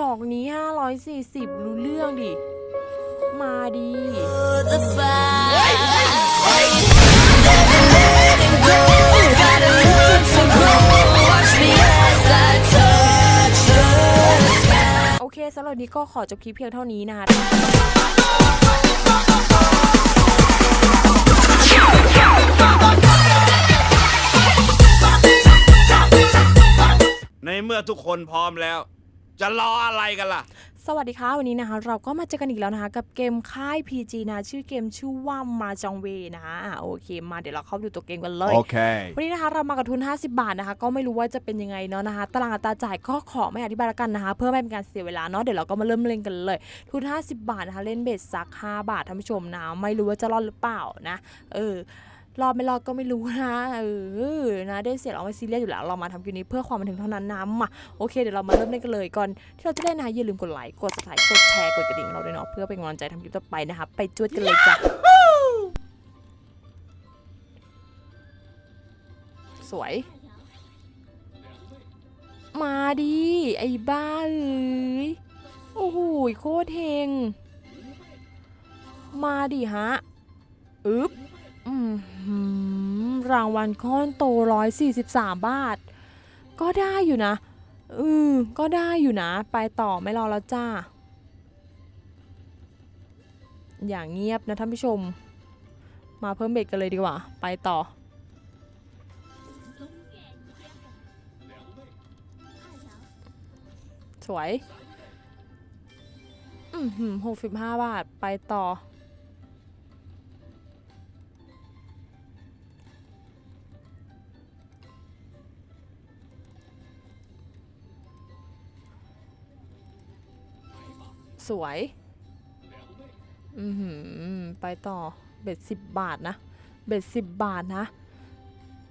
ดอกนี้ 540 รู้เรื่องดิ มาดีโอเคสำหรับวันนี้ก็ขอจบคลิปเพียงเท่านี้นะคะในเมื่อทุกคนพร้อมแล้ว จะรออะไรกันล่ะ สวัสดีค่ะวันนี้นะคะ เราก็มาเจอกันอีกแล้วนะคะ กับเกมค่าย PG นะ ชื่อเกมชื่อว่ามาจองเวนะอะโอเค มาเดี๋ยวเราเข้าไปดูตัวเกมกันเลย Okay. วันนี้นะคะเรามากับทุน 50 บาทนะคะ ก็ไม่รู้ว่าจะเป็นยังไงเนาะนะคะตารางอัตราจ่ายก็ขอไม่อธิบายละกันนะคะ เพื่อไม่เป็นการเสียเวลาเนาะเดี๋ยวเราก็มาเริ่มเล่นกันเลย ทุน 50 บาทนะคะ เล่นเบสซัก 5 บาทท่านผู้ชมนะไม่รู้ว่าจะรอดหรือเปล่านะ เออ รอดไม่รอดก็ไม่รู้นะเออนะได้เสียเราไม่ซีเรียสอยู่แล้วเรามาทำคลิปนี้เพื่อความบันเทิงเท่านั้นนะมาโอเคเดี๋ยวเรามาเริ่มเล่นกันเลยก่อนที่เราจะเล่นนะอย่าลืมกดไลค์กด subscribe กดแชร์กดกระดิ่งเราด้วยเนาะเพื่อเป็นกำลังใจทำคลิปต่อไปนะคะไปจวดกันเลยจ้ะสวย มาดิไอ้บ้าเอ้ยโอ้โหโคตรเฮงมาดิฮะอึ๊บ อืมหืมรางวัลก้อนโตร้อยสี่สิบสามบาท ก็ได้อยู่นะ อืมก็ได้อยู่นะ ไปต่อไม่รอแล้วจ้า อย่างเงียบนะท่านผู้ชม มาเพิ่มเบ็ดกันเลยดีกว่า ไปต่อ สวย อืมหืมหกสิบห้าบาท ไปต่อ สวย อือหือไปต่อ เบ็ดสิบบาทนะ เบ็ดสิบบาทนะ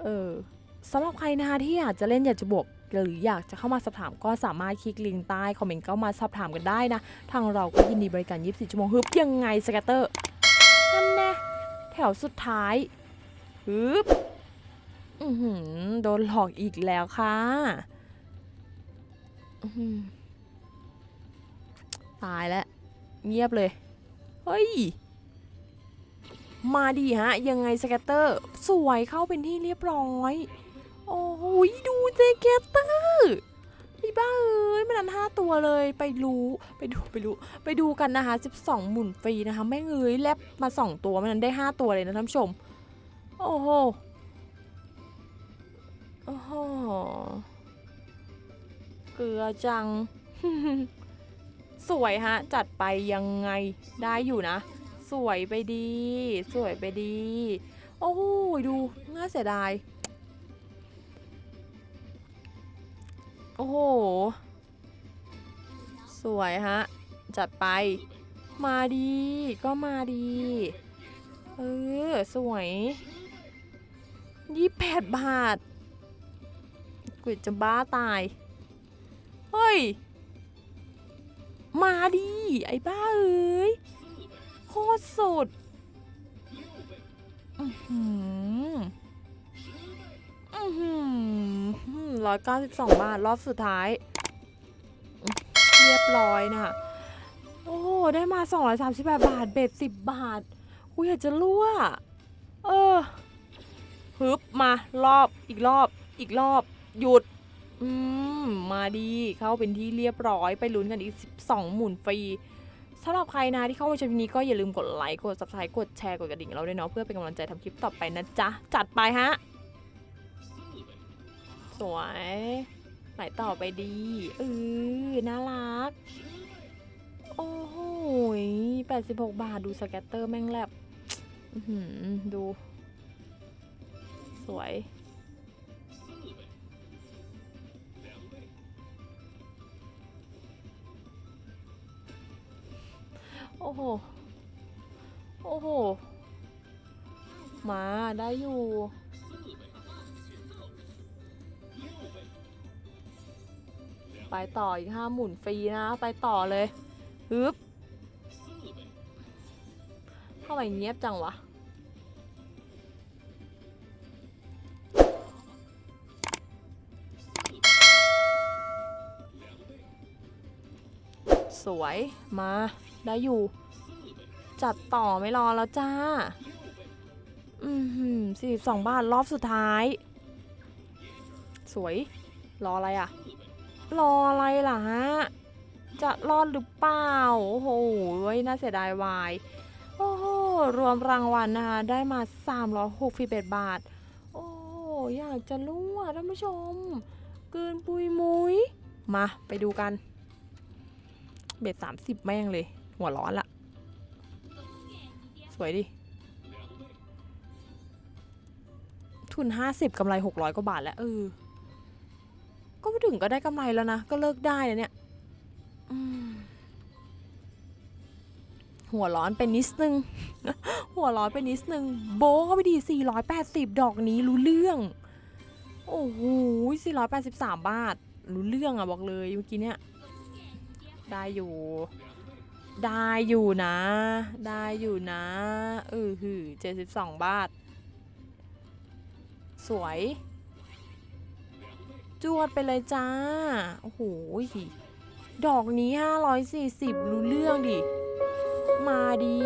เออสำหรับใครนะคะที่อยากจะเล่นอยากจะบวกหรืออยากจะเข้ามาสอบถามก็สามารถคลิกลิงก์ใต้คอมเมนต์เข้ามาสอบถามกันได้นะ ทางเราก็ยินดีบริการ 24 ชั่วโมงฮึบยังไงสแกตเตอร์นั่นแน่แถวสุดท้ายฮึบอือหือโดนหลอกอีกแล้วค่ะอือหือ ตายแล้ว เงียบเลย เฮ้ย มาดีฮะ ยังไงสแกตเตอร์ สวยเข้าเป็นที่เรียบร้อย โอ้โหยดูสแกตเตอร์ไอ้บ้าเอ้ยมันอันห้าตัวเลยไปรู้ไปดูไปดูไปดูกันนะคะ 12 หมุนฟรีนะคะแม่งเอ้ยแลบมา 2 ตัวมันนั้นได้ 5 ตัวเลยนะท่านผู้ชม โอ้โหโอ้โหเกลือจัง สวยฮะ จัดไปยังไงได้อยู่นะ สวยไปดี สวยไปดี โอ้โหดูน่าเสียดาย โอ้โห สวยฮะ จัดไป มาดีก็มาดี เออ สวยยี่แปดบาทกูจะบ้าตาย เฮ้ย มาดิ ไอ้บ้าเอ้ยโคตรสุดอือหืออือหือร้อยเก้าสิบสองบาท รอบสุดท้าย เรียบร้อยนะโอ้ ได้มาสองร้อยสามสิบแปดบาท เบ็ดสิบบาทกูอยากจะรั่ว เออฮึบมารอบอีกรอบ อีกรอบ หยุด อืม มาดีเข้าเป็นที่เรียบร้อยไปลุ้นกันอีก 12 หมุนฟรีสำหรับใครนะที่เข้ามาชมคลิปนี้ก็อย่าลืมกดไลค์กด subscribe กดแชร์กดกระดิ่งเราด้วยเนาะเพื่อเป็นกำลังใจทำคลิปต่อไปนะจ๊ะ จัดไปฮะ สวยไหลต่อไปดีเออน่ารัก โอ้โห86 บาทดูสแกตเตอร์แม่งแลบอือหือดู สวย โอ้โห โอ้โห มาได้อยู่ ไปต่ออีกห้าหมุนฟรีนะ ไปต่อเลยฮึบทำไมเงียบจังวะสวย มา ได้อยู่ จัดต่อไม่รอแล้วจ้า อืมสี่สองบาทรอบสุดท้าย สวย รออะไรอะรออะไรล่ะฮะ จะรอดหรือเปล่า โอ้โหน่าเสียดายวายโอ้โหรวมรางวัลนะคะ ได้มา 361 บาท โอ้อยากจะรู้อะท่านผู้ชม เกินปุยมุย มา ไปดูกัน เบ็ดสามสิบแม่งเลย หัวร้อนละ สวยดิ ทุนห้าสิบกำไรหกร้อยกว่าบาทแล้วเออ ก็ถึงก็ได้กำไรแล้วนะ ก็เลิกได้แล้วเนี่ยหัวร้อนเป็นนิดนึง หัวร้อนเป็นนิดนึง โบเข้าไปดี 480 ดอกนี้รู้เรื่อง โอ้โห 483 บาท รู้เรื่องอะบอกเลยเมื่อกี้เนี่ย ได้อยู่ ได้อยู่นะ ได้อยู่นะเออหือเจ็ดสิบสองบาท สวย จวดไปเลยจ้า โอ้โหดอกนี้ห้าร้อยสี่สิบรู้เรื่องดิ มาดี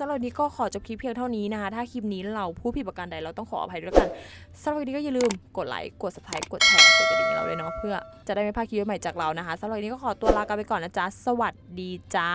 สำหรับวันนี้ก็ขอจบคลิปเพียงเท่านี้นะคะ ถ้าคลิปนี้เราพูดผิดประการใดเราต้องขออภัยด้วยกันสำหรับวันนี้ก็อย่าลืมกดไลค์กด subscribe กดแชร์กดกระดิ่งเราเลยเนาะเพื่อจะได้ไม่พลาดคลิปใหม่จากเรานะคะสำหรับวันนี้ก็ขอตัวลากันไปก่อนนะจ๊ะสวัสดีจ้า